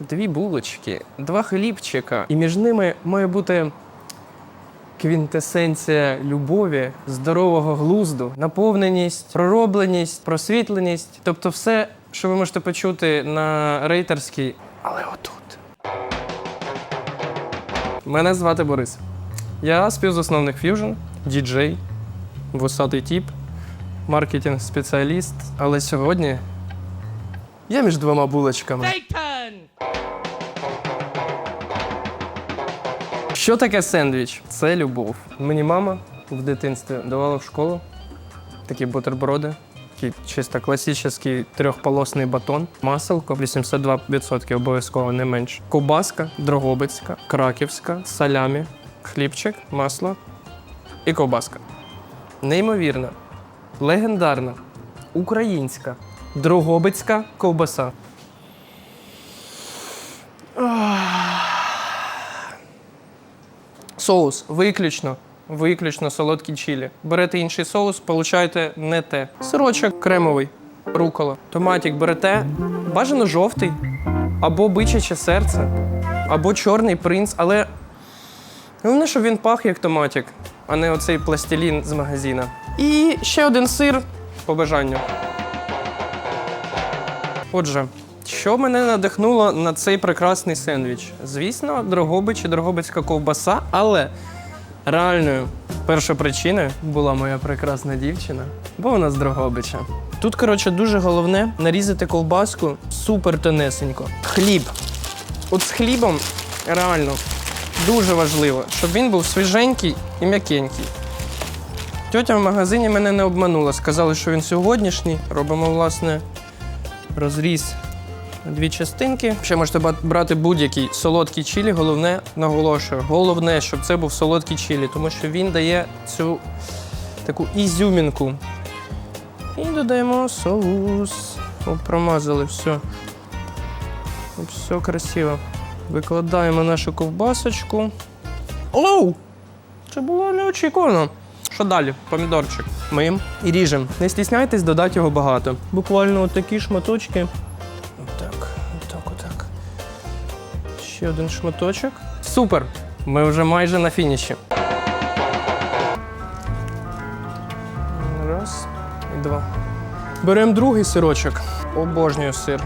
дві булочки, два хлібчика, і між ними має бути квінтесенція любові, здорового глузду, наповненість, проробленість, просвітленість. Тобто все, що ви можете почути на рейтерській, але отут. Мене звати Борис. Я співзасновник Fusion, діджей, вусатий тіп, маркетинг-спеціаліст. Але сьогодні я між двома булочками. Що таке сендвіч? Це любов. Мені мама в дитинстві давала в школу такі бутерброди. Такий чисто класичний трьохполосний батон, маселко 82% обов'язково не менше. Ковбаска, дрогобицька, краківська, салямі, хлібчик, масло і ковбаска. Неймовірна, легендарна, українська, дрогобицька ковбаса. Соус виключно. Виключно солодкі чилі. Берете інший соус, получаєте не те. Сирочок кремовий, рукола. Томатик берете, бажано жовтий, або бичаче серце, або чорний принц, але головне, щоб він пах як томатик, а не оцей пластилін з магазина. І ще один сир по бажанню. Отже, що мене надихнуло на цей прекрасний сендвіч? Звісно, Дрогобич і Дрогобицька ковбаса, але реальною першою причиною була моя прекрасна дівчина, бо вона з Дрогобича. Тут, коротше, дуже головне нарізати ковбаску супер тонесенько. Хліб. От з хлібом реально дуже важливо, щоб він був свіженький і м'якенький. Тьотя в магазині мене не обманула. Сказали, що він сьогоднішній. Робимо, власне, розріз дві частинки. Ще можете брати будь-який солодкий чилі. Головне, наголошую, головне, щоб це був солодкий чилі, тому що він дає цю таку ізюмінку. І додаємо соус. О, промазали все. Все красиво. Викладаємо нашу ковбасочку. Оу! Це було неочікувано. Що далі? Помідорчик. Миємо і ріжемо. Не стісняйтесь, додати його багато. Буквально такі шматочки. Ще один шматочок. Супер! Ми вже майже на фініші. Раз і два. Беремо другий сирочок. Обожнюю сир.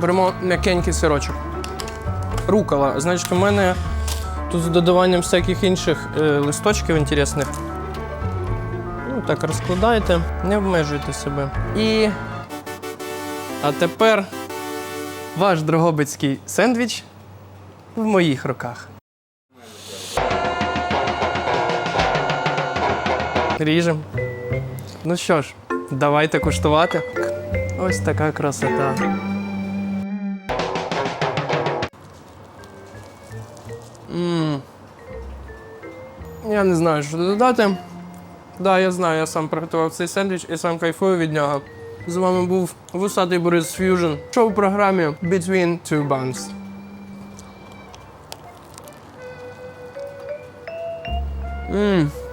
Беремо м'якенький сирочок. Рукола. Значить, у мене тут з додаванням всяких інших е, листочків інтересних. Ну, так розкладаєте, не обмежуйте себе. І. А тепер ваш дрогобицький сендвіч в моїх руках. Ріжем. Ну що ж, давайте куштувати. Ось така красота. М. Я не знаю, що додати. Так, да, я знаю, я сам приготував цей сендвіч і сам кайфую від нього. З вами був Вусатий Борис Fusion. Шоу в програмі Between Two Buns. 嗯。